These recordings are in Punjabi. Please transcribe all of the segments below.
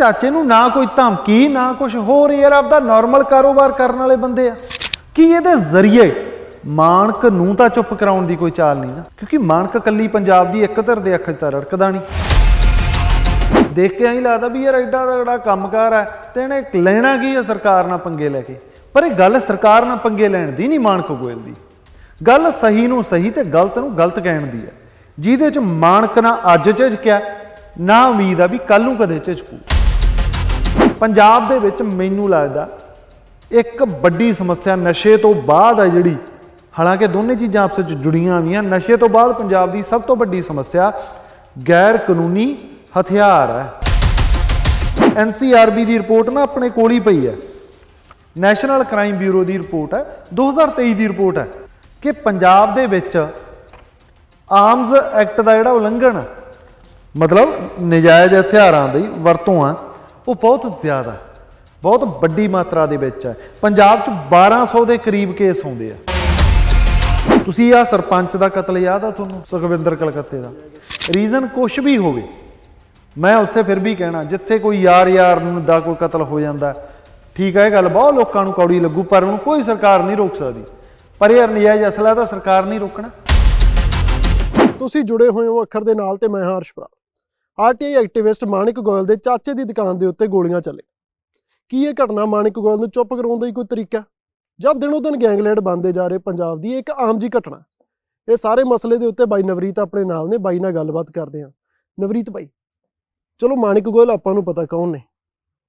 ਚਾਚੇ ਨੂੰ ਨਾ ਕੋਈ ਧਮਕੀ, ਨਾ ਕੁਝ ਹੋਰ ਯਾਰ, ਆਪਦਾ ਨਾਰਮਲ ਕਾਰੋਬਾਰ ਕਰਨ ਵਾਲੇ ਬੰਦੇ ਆ। ਕੀ ਇਹਦੇ ਜ਼ਰੀਏ ਮਾਨਕ ਨੂੰ ਤਾਂ ਚੁੱਪ ਕਰਾਉਣ ਦੀ ਕੋਈ ਚਾਲ ਨਹੀਂ ਨਾ? ਕਿਉਂਕਿ ਮਾਨਕ ਕੱਲੀ ਪੰਜਾਬ ਦੀ ਇੱਕ ਧਰ ਦੇ ਅੱਖ 'ਚ ਤਾਂ ਰੜਕਦਾ ਨਹੀਂ। ਦੇਖ ਕੇ ਐਂ ਲੱਗਦਾ ਵੀ ਯਾਰ ਐਡਾ ਤਗੜਾ ਕੰਮਕਾਰ ਹੈ, ਤੇ ਇਹਨੇ ਲੈਣਾ ਕੀ ਹੈ ਸਰਕਾਰ ਨਾਲ ਪੰਗੇ ਲੈ ਕੇ? ਪਰ ਇਹ ਗੱਲ ਸਰਕਾਰ ਨਾਲ ਪੰਗੇ ਲੈਣ ਦੀ ਨਹੀਂ ਮਾਨਕ ਗੋਇਲ ਦੀ। ਗੱਲ ਸਹੀ ਨੂੰ ਸਹੀ ਤੇ ਗਲਤ ਨੂੰ ਗਲਤ ਕਹਿਣ ਦੀ ਹੈ। ਜਿਹਦੇ ਚ ਮਾਨਕ ਨਾ ਅੱਜ ਝਿਜਕਿਆ, ਨਾ ਉਮੀਦ ਆ ਵੀ ਕੱਲ ਨੂੰ ਕਦੇ ਝਿਜਕੂ। ਪੰਜਾਬ ਦੇ ਵਿੱਚ ਮੈਨੂੰ ਲੱਗਦਾ ਇੱਕ ਵੱਡੀ ਸਮੱਸਿਆ ਨਸ਼ੇ ਤੋਂ ਬਾਅਦ ਆ ਜਿਹੜੀ। ਹਾਲਾਂਕਿ ਦੋਨੇ ਚੀਜ਼ਾਂ ਆਪਸ ਵਿੱਚ ਜੁੜੀਆਂ ਹੋਈਆਂ। ਨਸ਼ੇ ਤੋਂ ਬਾਅਦ ਪੰਜਾਬ ਦੀ ਸਭ ਤੋਂ ਵੱਡੀ ਸਮੱਸਿਆ ਗੈਰ ਕਾਨੂੰਨੀ ਹਥਿਆਰ ਹੈ। ਐਨਸੀਆਰਬੀ ਦੀ ਰਿਪੋਰਟ ਨਾ ਆਪਣੇ ਕੋਲ ਹੀ ਪਈ ਹੈ। ਨੈਸ਼ਨਲ ਕ੍ਰਾਈਮ ਬਿਊਰੋ ਦੀ ਰਿਪੋਰਟ ਹੈ। 2023 ਦੀ ਰਿਪੋਰਟ ਹੈ ਕਿ ਪੰਜਾਬ ਦੇ ਵਿੱਚ ਆਰਮਜ਼ ਐਕਟ ਦਾ ਜਿਹੜਾ ਉਲੰਘਣ ਮਤਲਬ ਨਜਾਇਜ਼ ਹਥਿਆਰਾਂ ਦੀ ਵਰਤੋਂ ਆ ਉਹ ਬਹੁਤ ਜ਼ਿਆਦਾ ਬਹੁਤ ਵੱਡੀ ਮਾਤਰਾ ਦੇ ਵਿੱਚ ਹੈ। ਪੰਜਾਬ 'ਚ 1200 ਦੇ ਕਰੀਬ ਕੇਸ ਆਉਂਦੇ ਆ। ਤੁਸੀਂ ਆ ਸਰਪੰਚ ਦਾ ਕਤਲ ਯਾਦ ਆ ਤੁਹਾਨੂੰ? ਸੁਖਵਿੰਦਰ ਕਲਕੱਤੇ ਦਾ। ਰੀਜ਼ਨ ਕੁਝ ਵੀ ਹੋਵੇ, ਮੈਂ ਉੱਥੇ ਫਿਰ ਵੀ ਕਹਿਣਾ, ਜਿੱਥੇ ਕੋਈ ਯਾਰ ਯਾਰ ਨੂੰ ਦਾ ਕੋਈ ਕਤਲ ਹੋ ਜਾਂਦਾ, ਠੀਕ ਹੈ ਇਹ ਗੱਲ ਬਹੁਤ ਲੋਕਾਂ ਨੂੰ ਕੌੜੀ ਲੱਗੂ, ਪਰ ਉਹਨੂੰ ਕੋਈ ਸਰਕਾਰ ਨਹੀਂ ਰੋਕ ਸਕਦੀ। ਪਰ ਯਾਰ ਨਜਾਇਜ਼ ਅਸਲਾ ਤਾਂ ਸਰਕਾਰ ਨਹੀਂ ਰੋਕਣਾ। ਤੁਸੀਂ ਜੁੜੇ ਹੋਏ ਹੋ ਅੱਖਰ ਦੇ ਨਾਲ ਤੇ ਮੈਂ ਹਾਂ ਹਰਸ਼ ਆਰਟੀਆਈ ਐਕਟਿਵਿਸਟ ਮਾਨਿਕ ਗੋਇਲ ਦੇ ਚਾਚੇ ਦੀ ਦੁਕਾਨ ਦੇ ਉੱਤੇ ਗੋਲੀਆਂ ਚੱਲੇ ਕੀ ਇਹ ਘਟਨਾ ਮਾਨਿਕ ਗੋਇਲ ਨੂੰ ਚੁੱਪ ਕਰਾਉਣ ਦਾ ਹੀ ਕੋਈ ਤਰੀਕਾ ਜਾਂ ਦਿਨੋਂ ਦਿਨ ਗੈਂਗਲੇਡ ਬੰਦੇ ਜਾ ਰਹੇ ਪੰਜਾਬ ਦੀ ਇੱਕ ਆਮ ਜੀ ਘਟਨਾ ਇਹ ਸਾਰੇ ਮਸਲੇ ਦੇ ਉੱਤੇ ਬਾਈ ਨਵਰੀਤ ਆਪਣੇ ਨਾਲ ਨੇ ਬਾਈ ਨਾਲ ਗੱਲਬਾਤ ਕਰਦੇ ਹਾਂ। ਨਵਰੀਤ ਬਾਈ ਚਲੋ ਮਾਨਿਕ ਗੋਇਲ ਆਪਾਂ ਨੂੰ ਪਤਾ ਕੌਣ ਨੇ।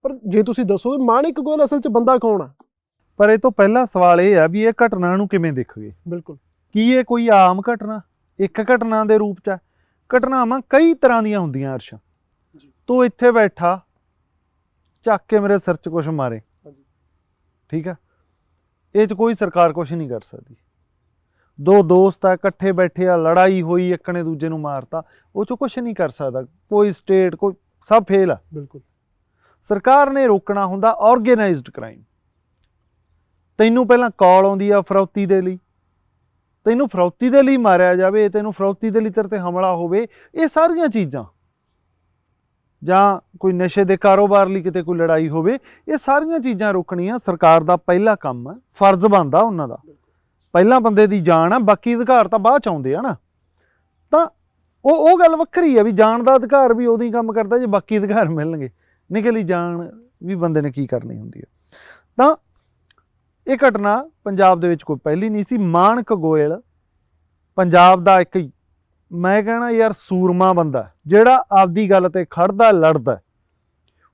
ਪਰ ਜੇ ਤੁਸੀਂ ਦੱਸੋ ਮਾਨਿਕ ਗੋਇਲ ਅਸਲ 'ਚ ਬੰਦਾ ਕੌਣ ਆ? ਪਰ ਇਹ ਤੋਂ ਪਹਿਲਾ ਸਵਾਲ ਇਹ ਆ ਵੀ ਇਹ ਘਟਨਾ ਨੂੰ ਕਿਵੇਂ ਦੇਖੋਗੇ? ਬਿਲਕੁਲ। ਕੀ ਇਹ ਕੋਈ ਆਮ ਘਟਨਾ? ਇੱਕ ਘਟਨਾ ਦੇ ਰੂਪ ਚ ਘਟਨਾਵਾਂ ਕਈ ਤਰ੍ਹਾਂ ਦੀਆਂ ਹੁੰਦੀਆਂ ਅਰਸ਼। ਤੂੰ ਇੱਥੇ ਬੈਠਾ ਚੱਕ ਕੇ ਮੇਰੇ ਸਿਰ 'ਚ ਕੁਛ ਮਾਰੇ। ਠੀਕ ਆ? ਇਹ 'ਚ ਕੋਈ ਸਰਕਾਰ ਕੁਛ ਨਹੀਂ ਕਰ ਸਕਦੀ। ਦੋ ਦੋਸਤ ਆ ਇਕੱਠੇ ਬੈਠੇ ਆ ਲੜਾਈ ਹੋਈ ਇੱਕ ਨੇ ਦੂਜੇ ਨੂੰ ਮਾਰਤਾ। ਉਹ 'ਚ ਕੁਛ ਨਹੀਂ ਕਰ ਸਕਦਾ। ਕੋਈ ਸਟੇਟ ਕੋਈ ਸਭ ਫੇਲ ਆ। ਬਿਲਕੁਲ। ਸਰਕਾਰ ਨੇ ਰੋਕਣਾ ਹੁੰਦਾ ਆਰਗੇਨਾਈਜ਼ਡ ਕ੍ਰਾਈਮ। ਤੈਨੂੰ ਪਹਿਲਾਂ ਕਾਲ ਆਉਂਦੀ ਆ ਫਰੌਤੀ ਦੇ ਲਈ। ਤੈਨੂੰ ਫਰੌਤੀ ਦੇ ਲਈ ਮਾਰਿਆ ਜਾਵੇ, ਤੈਨੂੰ ਫਰੌਤੀ ਦੇ ਲਈ ਤੇਰੇ ਤੇ ਹਮਲਾ ਹੋਵੇ, ਇਹ ਸਾਰੀਆਂ ਚੀਜ਼ਾਂ। ਜਾਂ ਕੋਈ ਨਸ਼ੇ ਦੇ ਕਾਰੋਬਾਰ ਲਈ ਕਿਤੇ ਕੋਈ ਲੜਾਈ ਹੋਵੇ, ਇਹ ਸਾਰੀਆਂ ਚੀਜ਼ਾਂ ਰੋਕਣੀਆਂ ਸਰਕਾਰ ਦਾ ਪਹਿਲਾ ਕੰਮ ਹੈ, ਫਰਜ਼ ਬਣਦਾ ਉਹਨਾਂ ਦਾ। ਪਹਿਲਾਂ ਬੰਦੇ ਦੀ ਜਾਨ ਆ, ਬਾਕੀ ਅਧਿਕਾਰ ਤਾਂ ਬਾਅਦ ਚ ਆਉਂਦੇ ਆ ਨਾ। ਤਾਂ ਉਹ ਉਹ ਗੱਲ ਵੱਖਰੀ ਹੈ ਵੀ ਜਾਨ ਦਾ ਅਧਿਕਾਰ ਵੀ ਉਦੋਂ ਹੀ ਕੰਮ ਕਰਦਾ, ਜੇ ਬਾਕੀ ਅਧਿਕਾਰ ਮਿਲਣਗੇ। ਨਿਕਲੀ ਜਾਨ ਵੀ ਬੰਦੇ ਨੇ ਕੀ ਕਰਨੀ ਹੁੰਦੀ ਹੈ ਤਾਂ ਇਹ ਘਟਨਾ ਪੰਜਾਬ ਦੇ ਵਿੱਚ ਕੋਈ ਪਹਿਲੀ ਨਹੀਂ ਸੀ। ਮਾਨਕ ਗੋਇਲ ਪੰਜਾਬ ਦਾ ਇੱਕ, ਮੈਂ ਕਹਿਣਾ ਯਾਰ ਸੂਰਮਾ ਬੰਦਾ, ਜਿਹੜਾ ਆਪਦੀ ਗੱਲ ਤੇ ਖੜਦਾ ਲੜਦਾ।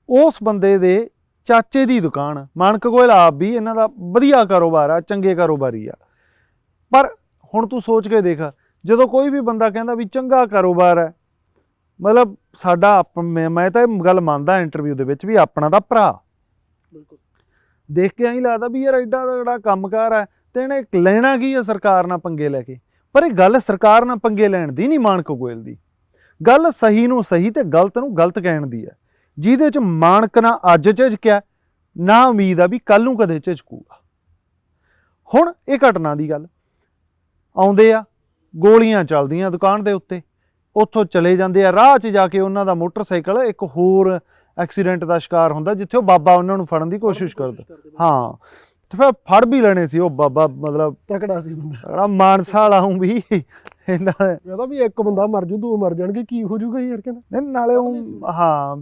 ਉਸ ਬੰਦੇ ਦੇ ਚਾਚੇ ਦੀ ਦੁਕਾਨ ਮਾਨਕ ਗੋਇਲ ਆਪ ਵੀ ਇਹਨਾਂ ਦਾ ਵਧੀਆ ਕਾਰੋਬਾਰ ਆ, ਚੰਗੇ ਕਾਰੋਬਾਰੀ ਆ। ਪਰ ਹੁਣ ਤੂੰ ਸੋਚ ਕੇ ਦੇਖ, ਜਦੋਂ ਕੋਈ ਵੀ ਬੰਦਾ ਕਹਿੰਦਾ ਵੀ ਚੰਗਾ ਕਾਰੋਬਾਰ ਹੈ ਮਤਲਬ ਸਾਡਾ ਆਪ- ਮੈਂ ਮੈਂ ਤਾਂ ਇਹ ਗੱਲ ਮੰਨਦਾ ਇੰਟਰਵਿਊ ਦੇ ਵਿੱਚ ਵੀ ਆਪਣਾ ਦਾ ਭਰਾ। ਬਿਲਕੁਲ। ਦੇਖ ਕੇ ਐਂ ਲੱਗਦਾ ਵੀ ਯਾਰ ਐਡਾ ਤਗੜਾ ਕੰਮਕਾਰ ਹੈ, ਤੇ ਇਹਨੇ ਲੈਣਾ ਕੀ ਹੈ ਸਰਕਾਰ ਨਾਲ ਪੰਗੇ ਲੈ ਕੇ? ਪਰ ਇਹ ਗੱਲ ਸਰਕਾਰ ਨਾਲ ਪੰਗੇ ਲੈਣ ਦੀ ਨਹੀਂ ਮਾਨਕ ਗੋਇਲ ਦੀ। ਗੱਲ ਸਹੀ ਨੂੰ ਸਹੀ ਤੇ ਗਲਤ ਨੂੰ ਗਲਤ ਕਹਿਣ ਦੀ ਹੈ। ਜਿਹਦੇ ਚ ਮਾਨਕ ਨਾ ਅੱਜ ਝਿਜਕਿਆ, ਨਾ ਉਮੀਦ ਆ ਵੀ ਕੱਲ ਨੂੰ ਕਦੇ ਝਿਜਕੂਗਾ। ਹੁਣ ਇਹ ਘਟਨਾ ਦੀ ਗੱਲ। ਆਉਂਦੇ ਆ, ਗੋਲੀਆਂ ਚੱਲਦੀਆਂ ਦੁਕਾਨ ਦੇ ਉੱਤੇ। ਉੱਥੋਂ ਚਲੇ ਜਾਂਦੇ ਆ, ਰਾਹ 'ਚ ਜਾ ਕੇ ਉਹਨਾਂ ਦਾ ਮੋਟਰਸਾਈਕਲ, ਇੱਕ ਹੋਰ ਐਕਸੀਡੈਂਟ ਦਾ ਸ਼ਿਕਾਰ ਹੁੰਦਾ ਜਿੱਥੇ ਉਹ ਬਾਬਾ ਉਹਨਾਂ ਨੂੰ ਫੜਨ ਦੀ ਕੋਸ਼ਿਸ਼ ਕਰਦਾ। ਹਾਂ ਤੇ ਫਿਰ ਫੜ ਵੀ ਲੈਣੇ ਸੀ ਉਹ ਬਾਬਾ ਮਤਲਬ ਤਕੜਾ ਸੀ ਬੰਦਾ। ਮਾਨਸਾ ਵਾਲਾ ਹੂੰ ਵੀ। ਇਹਨਾਂ ਦੇ- ਕਹਿੰਦਾ ਵੀ ਇੱਕ ਬੰਦਾ ਮਰ ਜੂ ਦੋ ਮਰ ਜਾਣਗੇ ਕੀ ਹੋ ਜੂਗਾ ਯਾਰ ਕਹਿੰਦਾ। ਨਹੀਂ, ਨਾਲੇ ਉਹ ਹਾਂ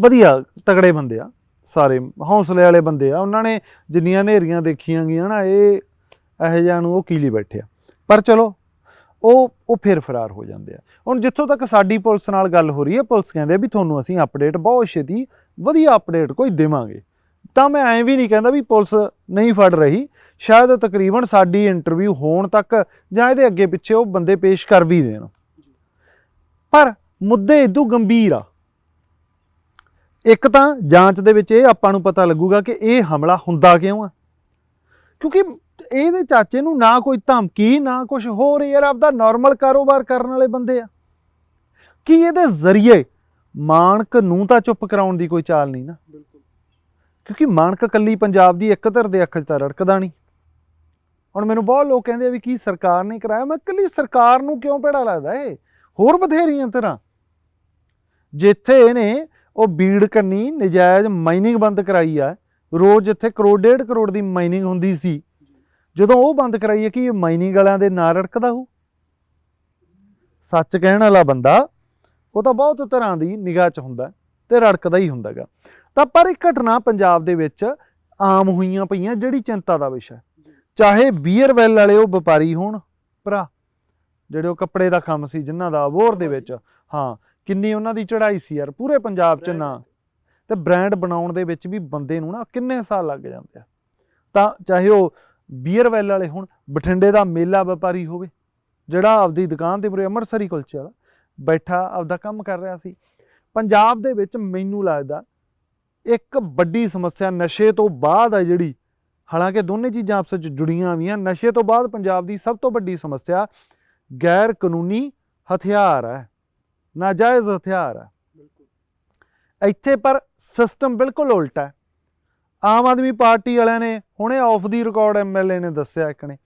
ਵਧੀਆ ਤਗੜੇ ਬੰਦੇ ਆ ਸਾਰੇ ਹੌਸਲੇ ਵਾਲੇ ਬੰਦੇ ਆ। ਉਹਨਾਂ ਨੇ ਜਿੰਨੀਆਂ ਨੇਰੀਆਂ ਦੇਖੀਆਂ ਗਈਆਂ ਨਾ ਇਹ ਇਹੋ ਜਿਹਾ ਨੂੰ ਉਹ ਕੀਲੀ ਬੈਠੇ ਆ। ਪਰ ਚਲੋ ਉਹ ਉਹ ਫਿਰ ਫਰਾਰ ਹੋ ਜਾਂਦੇ ਆ। ਹੁਣ ਜਿੱਥੋਂ ਤੱਕ ਸਾਡੀ ਪੁਲਿਸ ਨਾਲ ਗੱਲ ਹੋ ਰਹੀ ਹੈ, ਪੁਲਿਸ ਕਹਿੰਦੇ ਵੀ ਤੁਹਾਨੂੰ ਅਸੀਂ ਅਪਡੇਟ ਬਹੁਤ ਛੇਤੀ ਵਧੀਆ ਅਪਡੇਟ ਕੋਈ ਦੇਵਾਂਗੇ। ਤਾਂ ਮੈਂ ਐਂ ਵੀ ਨਹੀਂ ਕਹਿੰਦਾ ਵੀ ਪੁਲਿਸ ਨਹੀਂ ਫੜ ਰਹੀ। ਸ਼ਾਇਦ ਤਕਰੀਬਨ ਸਾਡੀ ਇੰਟਰਵਿਊ ਹੋਣ ਤੱਕ ਜਾਂ ਇਹਦੇ ਅੱਗੇ ਪਿੱਛੇ ਉਹ ਬੰਦੇ ਪੇਸ਼ ਕਰ ਵੀ ਦੇਣ। ਪਰ ਮੁੱਦੇ ਇਦੋਂ ਗੰਭੀਰ ਆ। ਇੱਕ ਤਾਂ ਜਾਂਚ ਦੇ ਵਿੱਚ ਇਹ ਆਪਾਂ ਨੂੰ ਪਤਾ ਲੱਗੂਗਾ ਕਿ ਇਹ ਹਮਲਾ ਹੁੰਦਾ ਕਿਉਂ ਆ? ਕਿਉਂਕਿ ਇਹਦੇ ਚਾਚੇ ਨੂੰ ਨਾ ਕੋਈ ਧਮਕੀ ਨਾ ਕੁਝ ਹੋਰ ਯਾਰ ਆਪਦਾ ਨਾਰਮਲ ਕਾਰੋਬਾਰ ਕਰਨ ਵਾਲੇ ਬੰਦੇ ਆ। ਕੀ ਇਹਦੇ ਜ਼ਰੀਏ ਮਾਨਕ ਨੂੰ ਤਾਂ ਚੁੱਪ ਕਰਾਉਣ ਦੀ ਕੋਈ ਚਾਲ ਨਹੀਂ ਨਾ? ਬਿਲਕੁਲ। ਕਿਉਂਕਿ ਮਾਨਕ ਕੱਲੀ ਪੰਜਾਬ ਦੀ ਇੱਕ ਧਰ ਦੇ ਅੱਖ 'ਚ ਤਾਂ ਰੜਕਦਾ ਨਹੀਂ। ਹੁਣ ਮੈਨੂੰ ਬਹੁਤ ਲੋਕ ਕਹਿੰਦੇ ਆ ਵੀ ਕੀ ਸਰਕਾਰ ਨੇ ਕਰਾਇਆ? ਮੈਂ ਕੱਲੀ ਸਰਕਾਰ ਨੂੰ ਕਿਉਂ ਭੇੜਾ ਲੱਗਦਾ ਏ ਹੋਰ ਬਥੇਰੀਆਂ ਤਰ੍ਹਾਂ ਜਿੱਥੇ ਇਹਨੇ ਉਹ ਬੀੜ ਕੰਨੀ ਨਜਾਇਜ਼ ਮਾਈਨਿੰਗ ਬੰਦ ਕਰਾਈ ਆ ਰੋਜ਼ ਜਿੱਥੇ ਕਰੋੜ ਡੇਢ ਕਰੋੜ ਦੀ ਮਾਈਨਿੰਗ ਹੁੰਦੀ ਸੀ ਜਦੋਂ ਉਹ ਬੰਦ ਕਰਾਈਏ ਕਿ ਇਹ ਮਾਈਨਿੰਗ ਵਾਲਿਆਂ ਦੇ ਨਾਂ ਰੜਕਦਾ ਹੋ ਸੱਚ ਕਹਿਣ ਵਾਲਾ ਬੰਦਾ ਉਹ ਤਾਂ ਬਹੁਤ ਤਰ੍ਹਾਂ ਦੀ ਨਿਗਾਹ 'ਚ ਹੁੰਦਾ ਤੇ ਰੜਕਦਾ ਹੀ ਹੁੰਦਾਗਾ ਤਾਂ ਪਰ ਇਹ ਘਟਨਾ ਪੰਜਾਬ ਦੇ ਵਿੱਚ ਆਮ ਹੋਈਆਂ ਪਈਆਂ ਜਿਹੜੀ ਚਿੰਤਾ ਦਾ ਵਿਸ਼ਾ ਚਾਹੇ ਬੀਅਰ ਵੈਲ ਵਾਲੇ ਉਹ ਵਪਾਰੀ ਹੋਣ ਭਰਾ, ਜਿਹੜੇ ਉਹ ਕੱਪੜੇ ਦਾ ਕੰਮ ਸੀ, ਜਿਨ੍ਹਾਂ ਦਾ ਅਬੋਰ ਦੇ ਵਿੱਚ, ਹਾਂ, ਕਿੰਨੀ ਉਹਨਾਂ ਦੀ ਚੜ੍ਹਾਈ ਸੀ ਯਾਰ, ਪੂਰੇ ਪੰਜਾਬ 'ਚ ਨਾ। ਤੇ ਬ੍ਰਾਂਡ ਬਣਾਉਣ ਦੇ ਵਿੱਚ ਵੀ ਬੰਦੇ ਨੂੰ ਨਾ ਕਿੰਨੇ ਸਾਲ ਲੱਗ ਜਾਂਦੇ ਆ। ਤਾਂ ਚਾਹੇ ਉਹ ਬੀਅਰ ਵੈਲ ਵਾਲੇ ਹੋਣ ਬਠਿੰਡੇ ਦਾ ਮੇਲਾ ਵਪਾਰੀ ਹੋਵੇ ਜਿਹੜਾ ਆਪਦੀ ਦੁਕਾਨ ਦੇ ਮੂਹਰੇ ਅੰਮ੍ਰਿਤਸਰੀ ਕੁਲਚੇ ਵਾਲਾ ਬੈਠਾ ਆਪਦਾ ਕੰਮ ਕਰ ਰਿਹਾ ਸੀ। ਪੰਜਾਬ ਦੇ ਵਿੱਚ ਮੈਨੂੰ ਲੱਗਦਾ ਇੱਕ ਵੱਡੀ ਸਮੱਸਿਆ ਨਸ਼ੇ ਤੋਂ ਬਾਅਦ ਹੈ ਜਿਹੜੀ ਹਾਲਾਂਕਿ ਦੋਨੇ ਚੀਜ਼ਾਂ ਆਪਸ ਵਿੱਚ ਜੁੜੀਆਂ ਵੀ ਹਨ ਨਸ਼ੇ ਤੋਂ ਬਾਅਦ ਪੰਜਾਬ ਦੀ ਸਭ ਤੋਂ ਵੱਡੀ ਸਮੱਸਿਆ ਗੈਰ ਕਾਨੂੰਨੀ ਹਥਿਆਰ ਹੈ ਨਾਜਾਇਜ਼ ਹਥਿਆਰ ਹੈ ਇੱਥੇ ਪਰ ਸਿਸਟਮ ਬਿਲਕੁਲ ਉਲਟਾ ਹੈ। ਆਮ ਆਦਮੀ ਪਾਰਟੀ ਵਾਲਿਆਂ ਨੇ ਹੁਣੇ ਆਫ ਦੀ ਰਿਕਾਰਡ ਐਮਐਲਏ ਨੇ ਦੱਸਿਆ ਇੱਕ ਨੇ।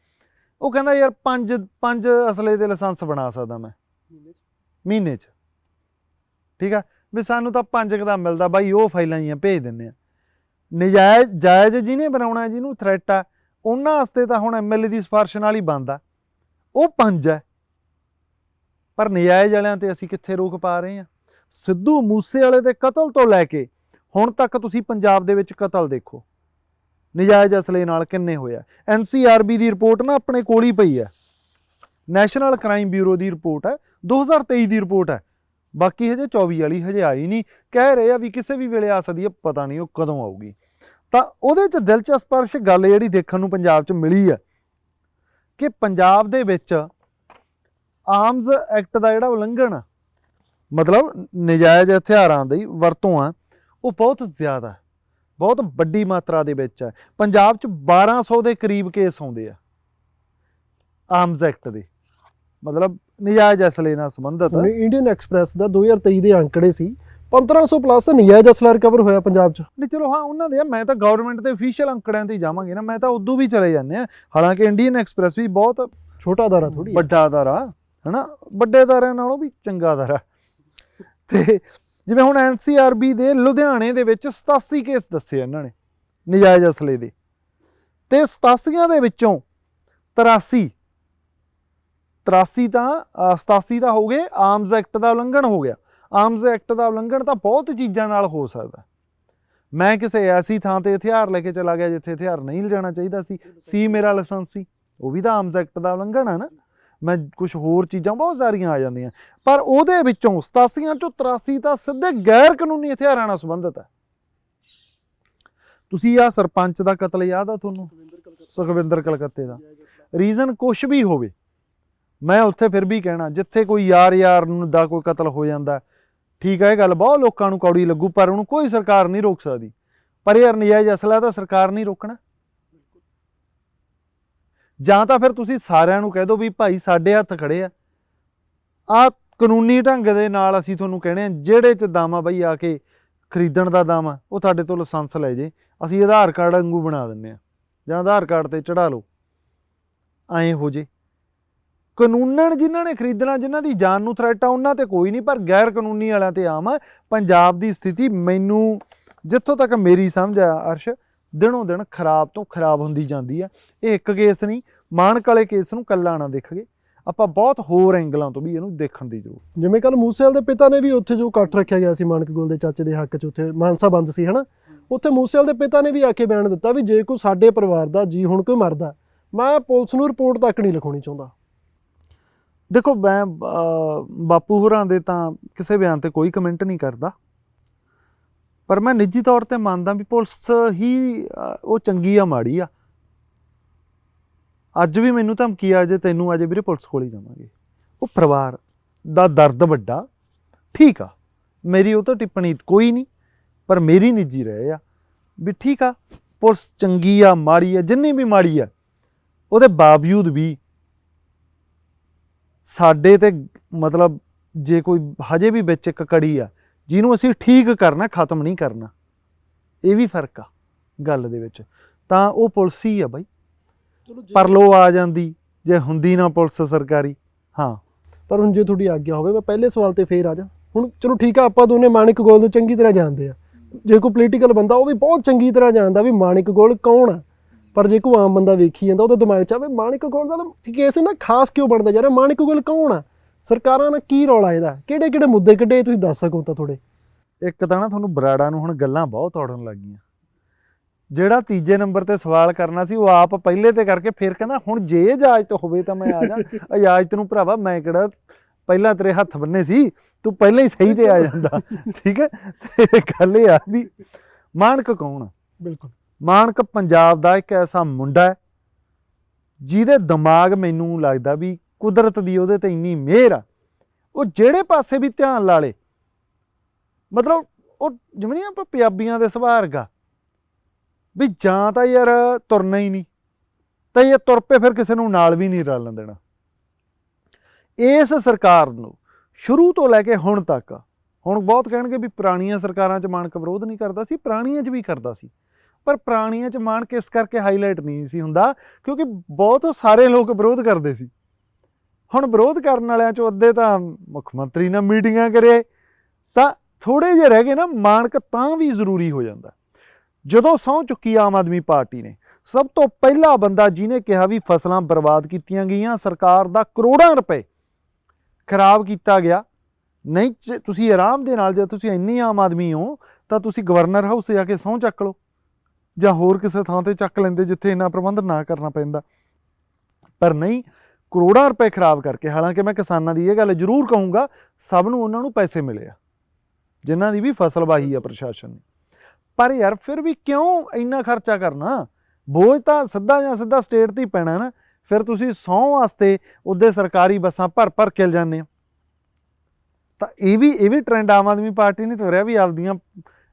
ਉਹ ਕਹਿੰਦਾ ਯਾਰ ਪੰਜ ਪੰਜ ਅਸਲੇ ਦੇ ਲਾਇਸੈਂਸ ਬਣਾ ਸਕਦਾ ਮੈਂ। ਮਹੀਨੇ 'ਚ? ਠੀਕ ਆ? ਵੀ ਸਾਨੂੰ ਤਾਂ ਪੰਜ ਕੁ ਦਾ ਮਿਲਦਾ। ਬਾਈ ਉਹ ਫਾਈਲਾਂ ਜੀਆਂ ਭੇਜ ਦਿੰਨੇ ਆ। ਨਜਾਇਜ਼ ਜਾਇਜ਼ ਜਿਹਨੇ ਬਣਾਉਣਾ ਜਿਹਨੂੰ ਥ੍ਰੈਟ ਆ ਉਹਨਾਂ ਵਾਸਤੇ ਤਾਂ ਹੁਣ ਐਮਐਲਏ ਦੀ ਸਿਫਾਰਿਸ਼ ਨਾਲ ਹੀ ਬੰਦਾ ਉਹ ਪੰਜ ਹੈ ਪਰ ਨਜਾਇਜ਼ ਵਾਲਿਆਂ ਤੇ ਅਸੀਂ ਕਿੱਥੇ ਰੋਕ ਪਾ ਰਹੇ ਹਾਂ ਸਿੱਧੂ ਮੂਸੇ ਵਾਲੇ ਦੇ ਕਤਲ ਤੋਂ ਲੈ ਕੇ ਹੁਣ ਤੱਕ ਤੁਸੀਂ ਪੰਜਾਬ ਦੇ ਵਿੱਚ ਕਤਲ ਦੇਖੋ। ਨਜਾਇਜ਼ ਅਸਲੇ ਨਾਲ ਕਿੰਨੇ ਹੋਇਆ। ਐਨਸੀਆਰਬੀ ਦੀ ਰਿਪੋਰਟ ਨਾ ਆਪਣੇ ਕੋਲ ਹੀ ਪਈ ਹੈ। ਨੈਸ਼ਨਲ ਕ੍ਰਾਈਮ ਬਿਊਰੋ ਦੀ ਰਿਪੋਰਟ ਹੈ। 2023 ਦੀ ਰਿਪੋਰਟ ਹੈ। ਬਾਕੀ ਹਜੇ 24 ਵਾਲੀ ਹਜੇ ਆਈ ਨਹੀਂ। ਕਹਿ ਰਹੇ ਆ ਵੀ ਕਿਸੇ ਵੀ ਵੇਲੇ ਆ ਸਕਦੀ ਹੈ, ਪਤਾ ਨਹੀਂ ਉਹ ਕਦੋਂ ਆਊਗੀ। ਤਾਂ ਉਹਦੇ ਚ ਦਿਲਚਸਪ ਪਰਸ਼ ਗੱਲ ਜਿਹੜੀ ਦੇਖਣ ਨੂੰ ਪੰਜਾਬ ਚ ਮਿਲੀ ਹੈ ਕਿ ਪੰਜਾਬ ਦੇ ਵਿੱਚ ਆਰਮਸ ਐਕਟ ਦਾ ਜਿਹੜਾ ਉਲੰਘਣ ਮਤਲਬ ਨਜਾਇਜ਼ ਹਥਿਆਰਾਂ ਦੀ ਵਰਤੋਂ ਆ ਉਹ ਬਹੁਤ ਜ਼ਿਆਦਾ ਹੈ ਬਹੁਤ ਵੱਡੀ ਮਾਤਰਾ ਦੇ ਵਿੱਚ ਹੈ। ਪੰਜਾਬ ਚ 1200 ਦੇ ਕਰੀਬ ਕੇਸ ਆਉਂਦੇ ਆ ਆਰਮਸ ਐਕਟ ਦੇ। ਮਤਲਬ ਨਜਾਇਜ਼ ਅਸਲੇ ਨਾਲ ਸੰਬੰਧਿਤ ਇੰਡੀਅਨ ਐਕਸਪ੍ਰੈਸ ਦਾ 2023 ਦੇ ਅੰਕੜੇ ਸੀ 1500 ਪਲੱਸ ਨਜਾਇਜ਼ ਅਸਲਾ ਰਿਕਵਰ ਹੋਇਆ ਪੰਜਾਬ 'ਚ। ਨਹੀਂ ਚਲੋ ਹਾਂ ਉਹਨਾਂ ਦੇ ਆ ਮੈਂ ਤਾਂ ਗਵਰਨਮੈਂਟ ਦੇ ਅਫੀਸ਼ੀਅਲ ਅੰਕੜਿਆਂ ਤੇ ਜਾਵਾਂਗੇ ਨਾ ਮੈਂ ਤਾਂ ਉਦੋਂ ਵੀ ਚਲੇ ਜਾਂਦੇ ਆ। ਹਾਲਾਂਕਿ ਇੰਡੀਅਨ ਐਕਸਪ੍ਰੈਸ ਵੀ ਬਹੁਤ ਛੋਟਾ ਦਾਰਾ ਥੋੜੀ ਵੱਡਾ ਅਦਾਰਾ ਹਨਾ? ਵੱਡੇ ਅਦਾਰਿਆਂ ਨਾਲੋਂ ਵੀ ਚੰਗਾ ਅਦਾਰਾ। ਤੇ ਜਿਵੇਂ ਹੁਣ ਐਨਸੀਆਰਬੀ ਦੇ ਲੁਧਿਆਣੇ ਦੇ ਵਿੱਚ 87 ਕੇਸ ਦੱਸੇ ਇਹਨਾਂ ਨੇ ਨਜਾਇਜ਼ ਅਸਲੇ ਦੇ। ਤੇ 87 ਦੇ ਵਿੱਚੋਂ 83 83 ਤਾਂ ਅ, 87 ਤਾਂ ਹੋ ਗਏ ਆਰਮਸ ਐਕਟ ਦਾ ਉਲੰਘਣ ਹੋ ਗਿਆ। ਆਰਮਸ ਐਕਟ ਦਾ ਉਲੰਘਣ ਤਾਂ ਬਹੁਤ ਚੀਜ਼ਾਂ ਨਾਲ ਹੋ ਸਕਦਾ। ਮੈਂ ਕਿਸੇ ਐਸੀ ਥਾਂ ਤੇ ਹਥਿਆਰ ਲੈ ਕੇ ਚਲਾ ਗਿਆ ਜਿੱਥੇ ਹਥਿਆਰ ਨਹੀਂ ਲਿਜਾਣਾ ਚਾਹੀਦਾ ਸੀ। ਸੀ ਮੇਰਾ ਲਾਇਸੈਂਸ ਸੀ। ਉਹ ਵੀ ਤਾਂ ਆਰਮਸ ਐਕਟ ਦਾ ਉਲੰਘਣ ਆ ਨਾ। ਮੈਂ ਕੁਝ ਹੋਰ ਚੀਜ਼ਾਂ ਬਹੁਤ ਸਾਰੀਆਂ ਆ ਜਾਂਦੀਆਂ। ਪਰ ਉਹਦੇ ਵਿੱਚੋਂ 87 ਚੋਂ 83 ਤਾਂ ਸਿੱਧੇ ਗੈਰ ਕਾਨੂੰਨੀ ਹਥਿਆਰਾਂ ਨਾਲ ਸੰਬੰਧਿਤ ਹੈ। ਤੁਸੀਂ ਆ ਸਰਪੰਚ ਦਾ ਕਤਲ ਯਾਦ ਆ ਤੁਹਾਨੂੰ? ਸੁਖਵਿੰਦਰ ਕਲਕੱਤੇ ਦਾ। ਰੀਜ਼ਨ ਕੁਝ ਵੀ ਹੋਵੇ, ਮੈਂ ਉੱਥੇ ਫਿਰ ਵੀ ਕਹਿਣਾ, ਜਿੱਥੇ ਕੋਈ ਯਾਰ ਯਾਰ ਦਾ ਕੋਈ ਕਤਲ ਹੋ ਜਾਂਦਾ, ਠੀਕ ਹੈ ਇਹ ਗੱਲ ਬਹੁਤ ਲੋਕਾਂ ਨੂੰ ਕੌੜੀ ਲੱਗੂ, ਪਰ ਉਹਨੂੰ ਕੋਈ ਸਰਕਾਰ ਨਹੀਂ ਰੋਕ ਸਕਦੀ। ਪਰ ਯਾਰ ਨਜਾਇਜ਼ ਅਸਲਾ ਤਾਂ ਸਰਕਾਰ ਨਹੀਂ ਰੋਕਣਾ। ਜਾਂ ਤਾਂ ਫਿਰ ਤੁਸੀਂ ਸਾਰਿਆਂ ਨੂੰ ਕਹਿ ਦਿਓ ਵੀ ਭਾਈ ਸਾਡੇ ਹੱਥ ਖੜੇ ਆ। ਆ ਕਾਨੂੰਨੀ ਢੰਗ ਦੇ ਨਾਲ ਅਸੀਂ ਤੁਹਾਨੂੰ ਕਹਿੰਦੇ ਆ, ਜਿਹੜੇ ਚ ਦਾਮਾ ਬਈ ਆ ਕੇ ਖਰੀਦਣ ਦਾ ਦਾਮ ਆ, ਉਹ ਤੁਹਾਡੇ ਤੋਂ ਲਾਇਸੈਂਸ ਲੈ ਜੇ। ਅਸੀਂ ਆਧਾਰ ਕਾਰਡ ਵਾਂਗੂ ਬਣਾ ਦਿੰਨੇ ਆ, ਜਾਂ ਆਧਾਰ ਕਾਰਡ ਤੇ ਚੜਾ ਲਓ। ਐਂ ਹੋ ਜੇ। ਕਾਨੂੰਨਨ ਜਿਨ੍ਹਾਂ ਨੇ ਖਰੀਦਣਾ, ਜਿਨ੍ਹਾਂ ਦੀ ਜਾਨ ਨੂੰ ਥ੍ਰੈਟ ਆ, ਉਹਨਾਂ ਤੇ ਕੋਈ ਨਹੀਂ, ਪਰ ਗੈਰ ਕਾਨੂੰਨੀ ਵਾਲਿਆਂ ਤੇ ਆਮ ਆ। ਪੰਜਾਬ ਦੀ ਸਥਿਤੀ ਮੈਨੂੰ ਜਿੱਥੋਂ ਤੱਕ ਮੇਰੀ ਸਮਝ ਆ, ਅਰਸ਼ ਦਿਨੋਂ ਦਿਨ ਖਰਾਬ ਤੋਂ ਖਰਾਬ ਹੁੰਦੀ ਜਾਂਦੀ ਆ ਇਹ ਇੱਕ ਕੇਸ ਨਹੀਂ ਮਾਨਕ ਵਾਲੇ ਕੇਸ ਨੂੰ ਕੱਲਾ ਨਾ ਦੇਖਗੇ ਆਪਾਂ ਬਹੁਤ ਹੋਰ ਐਂਗਲਾਂ ਤੋਂ ਵੀ ਇਹਨੂੰ ਦੇਖਣ ਦੀ ਜ਼ਰੂਰਤ ਜਿਵੇਂ ਕੱਲ ਮੂਸੇਵਾਲ ਦੇ ਪਿਤਾ ਨੇ ਵੀ ਉੱਥੇ ਜੋ ਇਕੱਠ ਰੱਖਿਆ ਗਿਆ ਸੀ ਮਾਨਕ ਗੁਲ ਦੇ ਚਾਚੇ ਦੇ ਹੱਕ 'ਚ ਉੱਥੇ ਮਾਨਸਾ ਬੰਦ ਸੀ ਹਨਾ? ਉੱਥੇ ਮੂਸੇਵਾਲ ਦੇ ਪਿਤਾ ਨੇ ਵੀ ਆ ਕੇ ਬਿਆਨ ਦਿੱਤਾ ਵੀ ਜੇ ਕੋਈ ਸਾਡੇ ਪਰਿਵਾਰ ਦਾ ਜੀ ਹੁਣ ਕੋਈ ਮਰਦਾ ਮੈਂ ਪੁਲਿਸ ਨੂੰ ਰਿਪੋਰਟ ਤੱਕ ਨਹੀਂ ਲਿਖਾਉਣੀ ਚਾਹੁੰਦਾ। ਦੇਖੋ ਮੈਂ ਬਾਪੂ ਹੋਰਾਂ ਦੇ ਤਾਂ ਕਿਸੇ ਬਿਆਨ ਤੇ ਕੋਈ ਕਮੈਂਟ ਨਹੀਂ ਕਰਦਾ। ਪਰ ਮੈਂ ਨਿੱਜੀ ਤੌਰ ਤੇ ਮੰਨਦਾ ਵੀ ਪੁਲਿਸ ਹੀ ਉਹ ਚੰਗੀ ਆ, ਮਾੜੀ ਆ। ਅੱਜ ਵੀ ਮੈਨੂੰ ਧਮਕੀ ਆ, ਜੇ ਤੈਨੂੰ ਅਜੇ ਵੀਰੇ ਪੁਲਿਸ ਕੋਲ ਹੀ ਜਾਵਾਂਗੇ। ਉਹ ਪਰਿਵਾਰ ਦਾ ਦਰਦ ਵੱਡਾ, ਠੀਕ ਆ। ਮੇਰੀ ਉਹ ਤੋਂ ਟਿੱਪਣੀ ਕੋਈ ਨਹੀਂ, ਪਰ ਮੇਰੀ ਨਿੱਜੀ ਰਹੇ ਆ ਵੀ ਠੀਕ ਆ, ਪੁਲਿਸ ਚੰਗੀ ਆ, ਮਾੜੀ ਆ, ਜਿੰਨੀ ਵੀ ਮਾੜੀ ਆ, ਉਹਦੇ ਬਾਵਜੂਦ ਵੀ ਸਾਡੇ ਤੇ ਮਤਲਬ ਜੇ ਕੋਈ ਹਜੇ ਵੀ ਵਿੱਚ ਇੱਕ ਕੜੀ ਆ ਜਿਹਨੂੰ ਅਸੀਂ ਠੀਕ ਕਰਨਾ ਖਤਮ ਨਹੀਂ ਕਰਨਾ। ਇਹ ਵੀ ਫ਼ਰਕ ਆ ਗੱਲ ਦੇ ਵਿੱਚ। ਤਾਂ ਉਹ ਪੁਲਿਸ ਹੀ ਆ ਬਾਈ। ਪਰਲੋ ਆ ਜਾਂਦੀ ਜੇ ਹੁੰਦੀ ਨਾ ਪੁਲਿਸ ਸਰਕਾਰੀ ਹਾਂ। ਪਰ ਹੁਣ ਜੇ ਤੁਹਾਡੀ ਆਗਿਆ ਹੋਵੇ ਮੈਂ ਪਹਿਲੇ ਸਵਾਲ ਤੇ ਫੇਰ ਆ ਜਾ। ਹੁਣ ਚਲੋ ਠੀਕ ਆ ਆਪਾਂ ਦੋਨੇ ਮਾਨਿਕ ਗੋਲ ਨੂੰ ਚੰਗੀ ਤਰ੍ਹਾਂ ਜਾਣਦੇ ਆ। ਜੇ ਕੋਈ ਪੋਲੀਟੀਕਲ ਬੰਦਾ ਉਹ ਵੀ ਬਹੁਤ ਚੰਗੀ ਤਰ੍ਹਾਂ ਜਾਣਦਾ ਵੀ ਮਾਨਿਕ ਗੋਲ ਕੌਣ ਆ। ਪਰ ਜੇ ਕੋਈ ਆਮ ਬੰਦਾ ਵੇਖੀ ਜਾਂਦਾ ਉਹਦੇ ਦਿਮਾਗ 'ਚ ਆਵੇ ਮਾਨਿਕ ਗੋਲ ਦਾ ਕੇਸ ਨਾ ਖਾਸ ਕਿਉਂ ਬਣਦਾ ਯਾਰ? ਮਾਨਿਕ ਗੋਲ ਕੌਣ ਆ? ਸਰਕਾਰਾਂ ਨਾਲ ਕੀ ਰੌਲਾ ਇਹਦਾ? ਕਿਹੜੇ ਕਿਹੜੇ ਮੁੱਦੇ ਕੱਢੇ? ਤੁਸੀਂ ਦੱਸ ਸਕੋ ਤਾਂ ਥੋੜੇ ਇੱਕ ਤਾਂ ਨਾ ਤੁਹਾਨੂੰ ਬਰਾੜਾ ਨੂੰ ਹੁਣ ਗੱਲਾਂ ਬਹੁਤ ਔੜਨ ਲੱਗੀਆਂ। ਜਿਹੜਾ ਤੀਜੇ ਨੰਬਰ ਤੇ ਸਵਾਲ ਕਰਨਾ ਸੀ ਉਹ ਆਪ ਪਹਿਲੇ ਤੇ ਕਰਕੇ ਫਿਰ ਕਹਿੰਦਾ ਹੁਣ ਜੇ ਇਜਾਜ਼ਤ ਹੋਵੇ ਤਾਂ ਮੈਂ ਆ ਜਾ। ਇਜਾਜ਼ਤ ਨੂੰ ਭਰਾਵਾ ਮੈਂ ਕਿਹੜਾ ਪਹਿਲਾਂ ਤੇਰੇ ਹੱਥ ਬੰਨੇ ਸੀ ਤੂੰ ਪਹਿਲਾਂ ਹੀ ਸਹੀ ਤੇ ਆ ਜਾਂਦਾ। ਠੀਕ ਹੈ? ਤੇ ਗੱਲ ਇਹ ਆ ਵੀ ਮਾਨਕ ਕੌਣ ਬਿਲਕੁਲ। ਮਾਨਕ ਪੰਜਾਬ ਦਾ ਇੱਕ ਐਸਾ ਮੁੰਡਾ ਹੈ ਜਿਹਦੇ ਦਿਮਾਗ ਮੈਨੂੰ ਲੱਗਦਾ ਵੀ ਕੁਦਰਤ ਦੀ ਉਹਦੇ ਤੇ ਇੰਨੀ ਮਿਹਰ ਆ, ਉਹ ਜਿਹੜੇ ਪਾਸੇ ਵੀ ਧਿਆਨ ਲਾ ਲੇ, ਮਤਲਬ ਉਹ ਜਿਵੇਂ ਨਹੀਂ ਆਪਾਂ ਪੰਜਾਬੀਆਂ ਦੇ ਸੁਭਾਅ ਵਰਗਾ, ਵੀ ਜਾਂ ਤਾਂ ਯਾਰ ਤੁਰਨਾ ਹੀ ਨਹੀਂ, ਤਾਂ ਇਹ ਤੁਰ ਪਏ ਫਿਰ ਕਿਸੇ ਨੂੰ ਨਾਲ ਵੀ ਨਹੀਂ ਰਲਣ ਦੇਣਾ। ਇਸ ਸਰਕਾਰ ਨੂੰ ਸ਼ੁਰੂ ਤੋਂ ਲੈ ਕੇ ਹੁਣ ਤੱਕ, ਹੁਣ ਬਹੁਤ ਕਹਿਣਗੇ ਵੀ ਪੁਰਾਣੀਆਂ ਸਰਕਾਰਾਂ 'ਚ ਮਾਨਕ ਵਿਰੋਧ ਨਹੀਂ ਕਰਦਾ ਸੀ, ਪੁਰਾਣੀਆਂ 'ਚ ਵੀ ਕਰਦਾ ਸੀ, ਪਰ ਪੁਰਾਣੀਆਂ 'ਚ ਮਾਨਕ ਇਸ ਕਰਕੇ ਹਾਈਲਾਈਟ ਨਹੀਂ ਸੀ ਹੁੰਦਾ ਕਿਉਂਕਿ ਬਹੁਤ ਸਾਰੇ ਲੋਕ ਵਿਰੋਧ ਕਰਦੇ ਸੀ। ਹੁਣ ਵਿਰੋਧ ਕਰਨ ਵਾਲਿਆਂ 'ਚੋਂ ਅੱਧੇ ਤਾਂ ਮੁੱਖ ਮੰਤਰੀ ਨਾਲ ਮੀਟਿੰਗਾਂ ਕਰੇ, ਤਾਂ ਥੋੜੇ ਜਿਹੇ ਰਹਿ ਗਏ ਨਾ ਮਾਨਕ ਤਾਂ ਵੀ ਜ਼ਰੂਰੀ ਹੋ ਜਾਂਦਾ। ਜਦੋਂ ਸਹੁੰ ਚੁੱਕੀ ਆਮ ਆਦਮੀ ਪਾਰਟੀ ਨੇ, ਸਭ ਤੋਂ ਪਹਿਲਾ ਬੰਦਾ ਜਿਹਨੇ ਕਿਹਾ ਵੀ ਫਸਲਾਂ ਬਰਬਾਦ ਕੀਤੀਆਂ ਗਈਆਂ, ਸਰਕਾਰ ਦਾ ਕਰੋੜਾਂ ਰੁਪਏ ਖਰਾਬ ਕੀਤਾ ਗਿਆ, ਨਹੀਂ ਜੇ ਤੁਸੀਂ ਆਰਾਮ ਦੇ ਨਾਲ, ਜੇ ਤੁਸੀਂ ਇੰਨੀ ਆਮ ਆਦਮੀ ਹੋ, ਤਾਂ ਤੁਸੀਂ ਗਵਰਨਰ ਹਾਊਸ ਜਾ ਕੇ ਸਹੁੰ ਚੱਕ ਲਓ, ਜਾਂ ਹੋਰ ਕਿਸੇ ਥਾਂ ਤੇ ਚੱਕ ਲੈਂਦੇ ਜਿੱਥੇ ਇੰਨਾ ਪ੍ਰਬੰਧ ਨਾ ਕਰਨਾ ਪੈਂਦਾ। ਪਰ ਨਹੀਂ ਕਰੋੜਾਂ ਰੁਪਏ ਖਰਾਬ ਕਰਕੇ, ਹਾਲਾਂਕਿ ਮੈਂ ਕਿਸਾਨਾਂ ਦੀ ਇਹ ਗੱਲ ਜ਼ਰੂਰ ਕਹੂੰਗਾ, ਸਭ ਨੂੰ ਉਹਨਾਂ ਨੂੰ ਪੈਸੇ ਮਿਲੇ ਆ, ਜਿਨ੍ਹਾਂ ਦੀ ਵੀ ਫਸਲ ਵਾਹੀ ਆ ਪ੍ਰਸ਼ਾਸਨ ਨੇ। ਪਰ ਯਾਰ ਫਿਰ ਵੀ ਕਿਉਂ ਇੰਨਾ ਖਰਚਾ ਕਰਨਾ? ਬੋਝ ਤਾਂ ਸਿੱਧਾ ਜਾਂ ਸਿੱਧਾ ਸਟੇਟ ਤੇ ਹੀ ਪੈਣਾ ਨਾ, ਫਿਰ ਤੁਸੀਂ ਸਹੁੰ ਵਾਸਤੇ ਉਹਦੇ ਸਰਕਾਰੀ ਬੱਸਾਂ ਭਰ ਭਰ ਕੇ ਜਾਂਦੇ ਹੋ। ਤਾਂ ਇਹ ਵੀ ਇਹ ਵੀ ਟ੍ਰੈਂਡ ਆਮ ਆਦਮੀ ਪਾਰਟੀ ਨੇ ਤੋਰਿਆ ਵੀ ਆਪਦੀਆਂ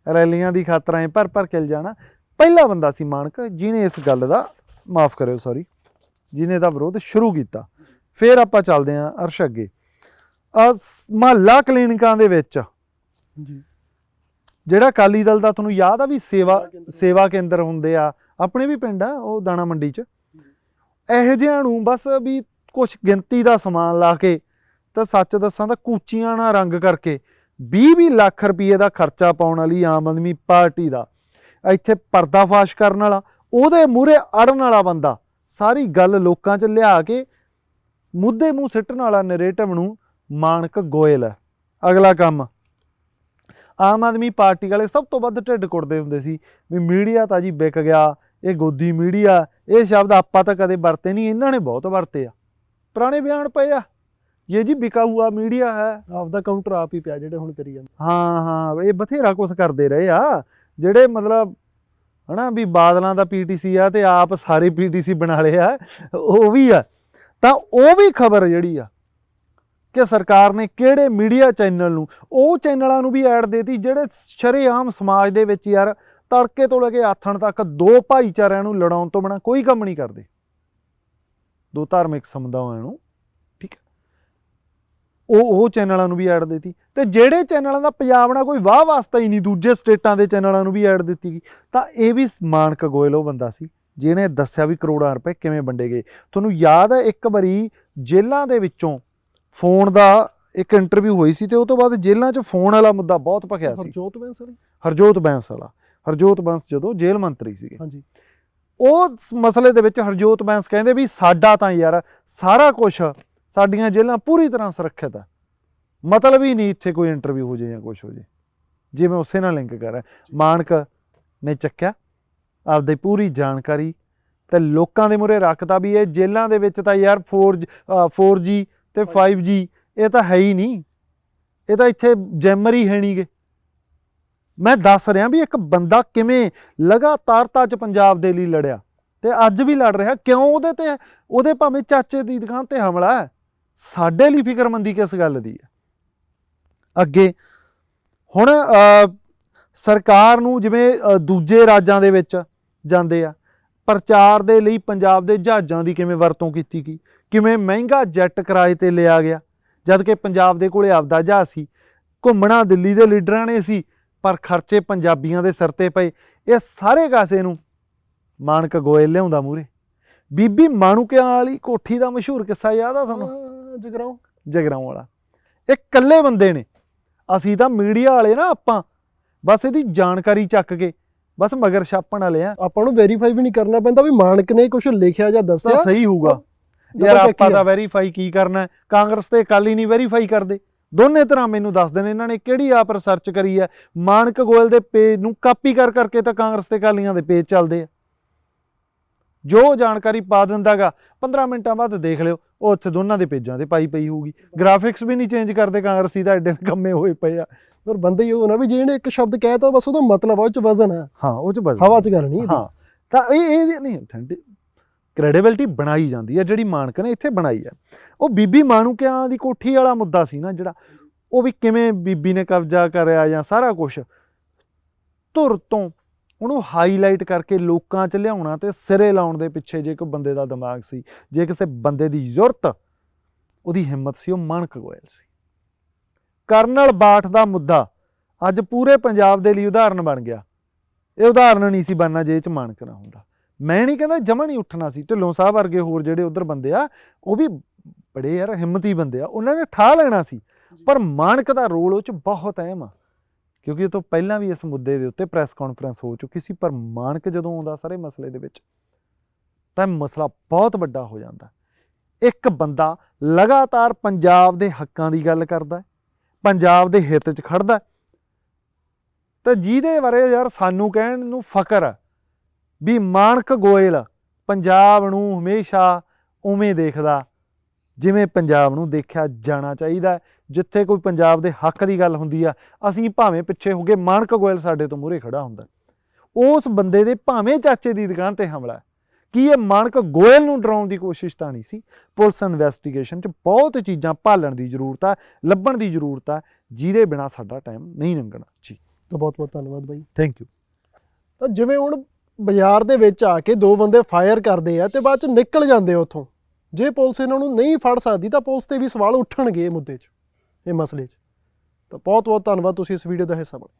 ਰੈਲੀਆਂ ਦੀ ਖਾਤਰ ਐ ਭਰ ਭਰ ਕੇ ਜਾਣਾ ਪਹਿਲਾ ਬੰਦਾ ਸੀ ਮਾਨਕ, ਜਿਹਨੇ ਇਸ ਗੱਲ ਦਾ ਮਾਫ ਕਰਿਓ ਸੌਰੀ ਜਿਹਨੇ ਦਾ ਵਿਰੋਧ ਸ਼ੁਰੂ ਕੀਤਾ। ਫਿਰ ਆਪਾਂ ਚੱਲਦੇ ਆਂ ਅਰਸ਼ ਅੱਗੇ। ਮਹੱਲਾ ਕਲੀਨਿਕਾਂ ਦੇ ਵਿੱਚ। ਜੀ। ਜਿਹੜਾ ਅਕਾਲੀ ਦਲ ਦਾ ਤੁਹਾਨੂੰ ਯਾਦ ਆ ਵੀ ਸੇਵਾ ਸੇਵਾ ਕੇਂਦਰ। ਸੇਵਾ ਕੇਂਦਰ ਹੁੰਦੇ ਆ? ਆਪਣੇ ਵੀ ਪਿੰਡ ਆ ਉਹ ਦਾਣਾ ਮੰਡੀ 'ਚ। ਇਹੋ ਜਿਹਿਆਂ ਨੂੰ ਬਸ ਵੀ ਕੁਝ ਗਿਣਤੀ ਦਾ ਸਮਾਨ ਲਾ ਕੇ ਤਾਂ ਸੱਚ ਦੱਸਾਂ ਤਾਂ ਕੂਚੀਆਂ ਨਾਲ ਰੰਗ ਕਰਕੇ 20-20 ਲੱਖ ਰੁਪਏ ਦਾ ਖਰਚਾ ਪਾਉਣ ਵਾਲੀ ਆਮ ਆਦਮੀ ਪਾਰਟੀ ਦਾ। ਇੱਥੇ ਪਰਦਾਫਾਸ਼ ਕਰਨ ਵਾਲਾ ਉਹਦੇ ਮੂਹਰੇ ਅੜਨ ਵਾਲਾ ਬੰਦਾ। ਸਾਰੀ ਗੱਲ ਲੋਕਾਂ 'ਚ ਲਿਆ ਕੇ ਮੁੱਦੇ ਮੂੰਹ ਸਿੱਟਣ ਵਾਲਾ ਨੈਰੇਟਿਵ ਨੂੰ ਮਾਨਕ ਗੋਇਲ ਹੈ। ਅਗਲਾ ਕੰਮ ਆਮ ਆਦਮੀ ਪਾਰਟੀ ਵਾਲੇ ਸਭ ਤੋਂ ਵੱਧ ਢਿੱਡ ਕੁੱਟਦੇ ਹੁੰਦੇ ਸੀ ਵੀ ਮੀਡੀਆ ਤਾਂ ਜੀ ਵਿਕ ਗਿਆ ਇਹ ਗੋਦੀ ਮੀਡੀਆ ਇਹ ਸ਼ਬਦ ਆਪਾਂ ਤਾਂ ਕਦੇ ਵਰਤੇ ਨਹੀਂ ਇਹਨਾਂ ਨੇ ਬਹੁਤ ਵਰਤੇ ਆ। ਪੁਰਾਣੇ ਬਿਆਨ ਪਏ ਆ ਇਹ ਜੀ ਵਿਕਾ ਹੁਆ ਮੀਡੀਆ ਹੈ। ਆਪਦਾ ਕਾਊਂਟਰ ਆਪ ਹੀ ਪਿਆ ਜਿਹੜੇ ਹੁਣ ਕਰੀ ਜਾਂਦੇ। ਹਾਂ ਹਾਂ ਇਹ ਬਥੇਰਾ ਕੁਝ ਕਰਦੇ ਰਹੇ ਆ ਜਿਹੜੇ ਮਤਲਬ ਹਨਾ ਵੀ ਬਾਦਲਾਂ ਦਾ ਪੀਟੀਸੀ ਆ ਤੇ ਆਪ ਸਾਰੇ ਪੀਟੀਸੀ ਬਣਾ ਲਏ ਆ ਉਹ ਵੀ ਆ। ਤਾਂ ਉਹ ਵੀ ਖਬਰ ਜਿਹੜੀ ਆ ਕਿ ਸਰਕਾਰ ਨੇ ਕਿਹੜੇ ਮੀਡੀਆ ਚੈਨਲ ਨੂੰ, ਉਹ ਚੈਨਲਾਂ ਨੂੰ ਵੀ ਐਡ ਦੇਤੀ ਜਿਹੜੇ ਸ਼ਰੇਆਮ ਸਮਾਜ ਦੇ ਵਿੱਚ ਯਾਰ ਤੜਕੇ ਤੋਂ ਲੈ ਕੇ ਆਥਣ ਤੱਕ ਦੋ ਭਾਈਚਾਰਿਆਂ ਨੂੰ ਲੜਾਉਣ ਤੋਂ ਬਿਨਾਂ ਕੋਈ ਕੰਮ ਨਹੀਂ ਕਰਦੇ। ਦੋ ਧਾਰਮਿਕ ਸਮੁਦਾਇਆਂ ਨੂੰ, ਠੀਕ ਹੈ। ਉਹ ਉਹ ਚੈਨਲਾਂ ਨੂੰ ਵੀ ਐਡ ਦਿੱਤੀ ਤੇ ਜਿਹੜੇ ਚੈਨਲਾਂ ਦਾ ਪੰਜਾਬ ਨਾਲ ਕੋਈ ਵਾਹ ਵਾਸਤਾ ਹੀ ਨਹੀਂ, ਦੂਜੇ ਸਟੇਟਾਂ ਦੇ ਚੈਨਲਾਂ ਨੂੰ ਵੀ ਐਡ ਦਿੱਤੀ ਗਈ। ਤਾਂ ਇਹ ਵੀ ਮਾਨਕ ਗੋਇਲ ਉਹ ਬੰਦਾ ਸੀ। ਜਿਹਨੇ ਦੱਸਿਆ ਵੀ ਕਰੋੜਾਂ ਰੁਪਏ ਕਿਵੇਂ ਵੰਡੇ ਗਏ। ਤੁਹਾਨੂੰ ਯਾਦ ਹੈ ਇੱਕ ਵਾਰੀ ਜੇਲ੍ਹਾਂ ਦੇ ਵਿੱਚੋਂ ਫੋਨ ਦਾ ਇੱਕ ਇੰਟਰਵਿਊ ਹੋਈ ਸੀ ਤੇ ਉਹ ਤੋਂ ਬਾਅਦ ਜੇਲ੍ਹਾਂ 'ਚ ਫੋਨ ਵਾਲਾ ਮੁੱਦਾ ਬਹੁਤ ਭਖਿਆ ਸੀ। ਹਰਜੋਤ ਬੈਂਸ ਵਾਲੀ? ਹਰਜੋਤ ਬੈਂਸ ਵਾਲਾ। ਹਰਜੋਤ ਬੈਂਸ ਜਦੋਂ ਜੇਲ੍ਹ ਮੰਤਰੀ ਸੀਗੇ। ਹਾਂਜੀ। ਉਹ ਮਸਲੇ ਦੇ ਵਿੱਚ ਹਰਜੋਤ ਬੈਂਸ ਕਹਿੰਦੇ ਵੀ ਸਾਡਾ ਤਾਂ ਯਾਰ ਸਾਰਾ ਕੁਝ ਸਾਡੀਆਂ ਜੇਲ੍ਹਾਂ ਪੂਰੀ ਤਰ੍ਹਾਂ ਸੁਰੱਖਿਅਤ ਆ ਮਤਲਬ ਹੀ ਨਹੀਂ ਇੱਥੇ ਕੋਈ ਇੰਟਰਵਿਊ ਹੋ ਜੇ ਜਾਂ ਕੁਝ ਹੋ ਜੇ ਜਿਵੇਂ ਉਸੇ ਨਾਲ ਲਿੰਕ ਕਰ ਰਿਹਾ। ਮਾਨਕ ਨੇ ਚੱਕਿਆ। ਆਪਦੀ ਪੂਰੀ ਜਾਣਕਾਰੀ ਤੇ ਲੋਕਾਂ ਦੇ ਮੂਹਰੇ ਰੱਖਤਾ ਵੀ ਇਹ ਜੇਲ੍ਹਾਂ ਦੇ ਵਿੱਚ ਤਾਂ ਯਾਰ 4 4G ਤੇ 5G ਇਹ ਤਾਂ ਹੈ ਹੀ ਨਹੀਂ। ਇਹ ਤਾਂ ਇੱਥੇ ਜੈਮਰ ਹੀ ਹੈ ਨਹੀਂਗੇ ਮੈਂ ਦੱਸ ਰਿਹਾ ਵੀ ਇੱਕ ਬੰਦਾ ਕਿਵੇਂ ਲਗਾਤਾਰਤਾ ਚ ਪੰਜਾਬ ਦੇ ਲਈ ਲੜਿਆ ਤੇ ਅੱਜ ਵੀ ਲੜ ਰਿਹਾ ਕਿਉਂ ਉਹਦੇ ਤੇ ਉਹਦੇ ਭਾਵੇਂ ਚਾਚੇ ਦੀ ਦੁਕਾਨ ਤੇ ਹਮਲਾ ਹੈ ਸਾਡੇ ਲਈ ਫਿਕਰਮੰਦੀ ਕਿਸ ਗੱਲ ਦੀ ਹੈ? ਅੱਗੇ ਹੁਣ ਸਰਕਾਰ ਨੂੰ ਜਿਵੇਂ ਦੂਜੇ ਰਾਜਾਂ ਦੇ ਵਿੱਚ ਜਾਂਦੇ ਆ। ਪ੍ਰਚਾਰ ਦੇ ਲਈ ਪੰਜਾਬ ਦੇ ਜਹਾਜ਼ਾਂ ਦੀ ਕਿਵੇਂ ਵਰਤੋਂ ਕੀਤੀ ਗਈ? ਕਿਵੇਂ ਮਹਿੰਗਾ ਜੈਟ ਕਿਰਾਏ ਤੇ ਲਿਆ ਗਿਆ? ਜਦ ਕਿ ਪੰਜਾਬ ਦੇ ਕੋਲੇ ਆਪਦਾ ਜਹਾਜ਼ ਸੀ। ਘੁੰਮਣਾ ਦਿੱਲੀ ਦੇ ਲੀਡਰਾਂ ਨੇ ਸੀ ਪਰ ਖਰਚੇ ਪੰਜਾਬੀਆਂ ਦੇ ਸਿਰ ਤੇ ਪਏ। ਇਹ ਸਾਰੇ ਕਾਸੇ ਨੂੰ ਮਾਨਕ ਗੋਇਲ ਲਿਆਉਂਦਾ ਮੂਰੇ ਬੀਬੀ ਮਾਣੂਕਿਆਂ ਵਾਲੀ ਕੋਠੀ ਦਾ ਮਸ਼ਹੂਰ ਕਿੱਸਾ ਯਾਦ ਆ ਤੁਹਾਨੂੰ? ਜਗਰਾਉਂ। ਜਗਰਾਉਂ ਵਾਲਾ। ਇਹ ਇਕੱਲੇ ਬੰਦੇ ਨੇ। ਅਸੀਂ ਤਾਂ ਮੀਡੀਆ ਵਾਲੇ ਨਾ ਆਪਾਂ। ਬਸ ਇਹਦੀ ਜਾਣਕਾਰੀ ਚੱਕ ਕੇ ਬਸ ਮਗਰ ਛਾਪਣ ਵਾਲੇ ਆ। ਆਪਾਂ ਨੂੰ ਵੈਰੀਫਾਈ ਵੀ ਨਹੀਂ ਕਰਨਾ ਪੈਂਦਾ ਵੀ ਮਾਨਕ ਨੇ ਕੁਝ ਲਿਖਿਆ ਜਾਂ ਤਾਂ ਦੱਸਿਆ। ਸਹੀ ਹੋਊਗਾ। ਯਾਰ ਆਪਾਂ। ਤਾਂ ਵੈਰੀਫਾਈ ਕੀ ਕਰਨਾ? ਕਾਂਗਰਸ ਤੇ ਅਕਾਲੀ ਨਹੀਂ ਵੈਰੀਫਾਈ ਕਰਦੇ। ਦੋਨੇ ਤਰ੍ਹਾਂ ਮੈਨੂੰ ਦੱਸ ਦੇਣ ਇਹਨਾਂ ਨੇ ਕਿਹੜੀ ਆਪ ਰਿਸਰਚ ਕਰੀ ਹੈ? ਮਾਨਕ ਗੋਇਲ ਦੇ ਪੇਜ ਨੂੰ ਕਾਪੀ ਕਰ ਕਰਕੇ ਤਾਂ ਕਾਂਗਰਸ ਤੇ ਅਕਾਲੀਆਂ ਦੇ ਪੇਜ ਚੱਲਦੇ ਆ। ਜੋ ਜਾਣਕਾਰੀ ਪਾ ਦਿੰਦਾਗਾ 15 ਮਿੰਟਾਂ ਬਾਅਦ ਦੇਖ ਲਿਓ ਉਹ ਉੱਥੇ ਦੋਨਾਂ ਦੇ ਪੇਜਾਂ ਤੇ ਪਾਈ ਪਈ ਹੋਊਗੀ। ਗ੍ਰਾਫਿਕਸ ਵੀ ਨਹੀਂ ਚੇਂਜ ਕਰਦੇ ਕਾਂਗਰਸੀ ਦਾ ਐਡੇ ਕੰਮੇ ਹੋਏ ਪਏ ਆ। ਪਰ ਬੰਦੇ ਹੀ ਉਹ ਨਾ ਵੀ ਜਿਹਨੇ ਇੱਕ ਸ਼ਬਦ ਕਹਿਤਾ ਬਸ ਉਹਦਾ ਮਤਲਬ ਆ, ਉਹ ਚ ਵਜ਼ਨ ਹੈ ਹਾਂ ਉਹ ਚ ਬਸ ਹਵਾ ਚ ਗੱਲ ਨਹੀਂ। ਹਾਂ। ਤਾਂ ਇਹ ਇਹ ਨਹੀਂ ਅਥੈਂਟਿਕ ਕ੍ਰੈਡੀਬਿਲਟੀ ਬਣਾਈ ਜਾਂਦੀ ਹੈ ਜਿਹੜੀ ਮਾਨਕ ਨੇ ਇੱਥੇ ਬਣਾਈ ਹੈ ਉਹ ਬੀਬੀ ਮਾਣੂਕਿਆਂ ਦੀ ਕੋਠੀ ਵਾਲਾ ਮੁੱਦਾ ਸੀ ਨਾ ਜਿਹੜਾ ਉਹ ਵੀ ਕਿਵੇਂ ਬੀਬੀ ਨੇ ਕਬਜ਼ਾ ਕਰਿਆ ਜਾਂ ਸਾਰਾ ਕੁਝ ਧੁਰ ਤੋਂ ਉਹਨੂੰ ਹਾਈਲਾਈਟ ਕਰਕੇ ਲੋਕਾਂ 'ਚ ਲਿਆਉਣਾ ਤੇ ਸਿਰੇ ਲਾਉਣ ਦੇ ਪਿੱਛੇ ਜੇ ਕੋਈ ਬੰਦੇ ਦਾ ਦਿਮਾਗ ਸੀ, ਜੇ ਕਿਸੇ ਬੰਦੇ ਦੀ ਜ਼ਰੂਰਤ ਉਹਦੀ ਹਿੰਮਤ ਸੀ, ਉਹ ਮਾਨਕ ਗੋਇਲ ਸੀ। ਕਰਨਲ ਬਾਠ ਦਾ ਮੁੱਦਾ ਅੱਜ ਪੂਰੇ ਪੰਜਾਬ ਦੇ ਲਈ ਉਦਾਹਰਨ ਬਣ ਗਿਆ। ਇਹ ਉਦਾਹਰਨ ਨਹੀਂ ਸੀ ਬਣਨਾ ਜੇ ਇਹ ਚ ਮਾਨਕ ਨਾ ਹੁੰਦਾ। ਮੈਂ ਨਹੀਂ ਕਹਿੰਦਾ ਜਮਾ ਨਹੀਂ ਉੱਠਣਾ ਸੀ, ਢਿੱਲੋਂ ਸਾਹਿਬ ਵਰਗੇ ਹੋਰ ਜਿਹੜੇ ਉਧਰ ਬੰਦੇ ਆ, ਉਹ ਵੀ ਬੜੇ ਯਾਰ ਹਿੰਮਤੀ ਬੰਦੇ ਆ, ਉਹਨਾਂ ਨੇ ਠਾ ਲੈਣਾ ਸੀ। ਪਰ ਮਾਨਕ ਦਾ ਰੋਲ ਉਹ ਚ ਬਹੁਤ ਅਹਿਮ ਆ। ਕਿਉਂਕਿ ਇਹ ਤੋਂ ਪਹਿਲਾਂ ਵੀ ਇਸ ਮੁੱਦੇ ਦੇ ਉੱਤੇ ਪ੍ਰੈਸ ਕਾਨਫਰੰਸ ਹੋ ਚੁੱਕੀ ਸੀ, ਪਰ ਮਾਨਕ ਜਦੋਂ ਆਉਂਦਾ ਸਾਰੇ ਮਸਲੇ ਦੇ ਵਿੱਚ, ਤਾਂ ਮਸਲਾ ਬਹੁਤ ਵੱਡਾ ਹੋ ਜਾਂਦਾ। ਇੱਕ ਬੰਦਾ ਲਗਾਤਾਰ ਪੰਜਾਬ ਦੇ ਹੱਕਾਂ ਦੀ ਗੱਲ ਕਰਦਾ ਪੰਜਾਬ ਦੇ ਹਿੱਤ 'ਚ ਖੜਦਾ ਤਾਂ ਜਿਹਦੇ ਬਾਰੇ ਯਾਰ ਸਾਨੂੰ ਕਹਿਣ ਨੂੰ ਫਕਰ ਆ ਵੀ ਮਾਨਕ ਗੋਇਲ ਪੰਜਾਬ ਨੂੰ ਹਮੇਸ਼ਾ ਉਵੇਂ ਦੇਖਦਾ, ਜਿਵੇਂ ਪੰਜਾਬ ਨੂੰ ਦੇਖਿਆ ਜਾਣਾ ਚਾਹੀਦਾ ਜਿੱਥੇ ਕੋਈ ਪੰਜਾਬ ਦੇ ਹੱਕ ਦੀ ਗੱਲ ਹੁੰਦੀ ਆ ਅਸੀਂ ਭਾਵੇਂ ਪਿੱਛੇ ਹੋ ਗਏ ਮਾਨਕ ਗੋਇਲ ਸਾਡੇ ਤੋਂ ਮੂਹਰੇ ਖੜਾ ਹੁੰਦਾ। ਉਸ ਬੰਦੇ ਦੇ ਭਾਵੇਂ ਚਾਚੇ ਦੀ ਦੁਕਾਨ ਤੇ ਹਮਲਾ। ਕੀ ਇਹ ਮਾਨਕ ਗੋਇਲ ਨੂੰ ਡਰਾਉਣ ਦੀ ਕੋਸ਼ਿਸ਼ ਤਾਂ ਨਹੀਂ ਸੀ? ਪੁਲਿਸ ਇਨਵੈਸਟੀਗੇਸ਼ਨ 'ਚ ਬਹੁਤ ਚੀਜ਼ਾਂ ਭਾਲਣ ਦੀ ਜ਼ਰੂਰਤ ਆ ਲੱਭਣ ਦੀ ਜ਼ਰੂਰਤ ਆ ਜਿਹਦੇ ਬਿਨਾ ਸਾਡਾ ਟਾਈਮ ਨਹੀਂ ਲੰਘਣਾ। ਜੀ। ਤਾਂ ਬਹੁਤ ਬਹੁਤ ਧੰਨਵਾਦ ਬਾਈ। ਥੈਂਕ ਯੂ ਤਾਂ ਜਿਵੇਂ ਹੁਣ ਬਾਜ਼ਾਰ ਦੇ ਵਿੱਚ ਆ ਕੇ ਦੋ ਬੰਦੇ ਫਾਇਰ ਕਰਦੇ ਆ ਤੇ ਬਾਅਦ ਚ ਨਿਕਲ ਜਾਂਦੇ ਉੱਥੋਂ। ਜੇ ਪੁਲਿਸ ਇਹਨਾਂ ਨੂੰ ਨਹੀਂ ਫੜ ਸਕਦੀ ਤਾਂ ਪੁਲਿਸ ਤੇ ਵੀ ਸਵਾਲ ਉੱਠਣਗੇ ਇਹ ਮੁੱਦੇ 'ਚ। ਇਹ ਮਸਲੇ 'ਚ। ਤਾਂ ਬਹੁਤ ਬਹੁਤ ਧੰਨਵਾਦ ਤੁਸੀਂ ਇਸ ਵੀਡੀਓ ਦਾ ਹਿੱਸਾ ਬਣੇ।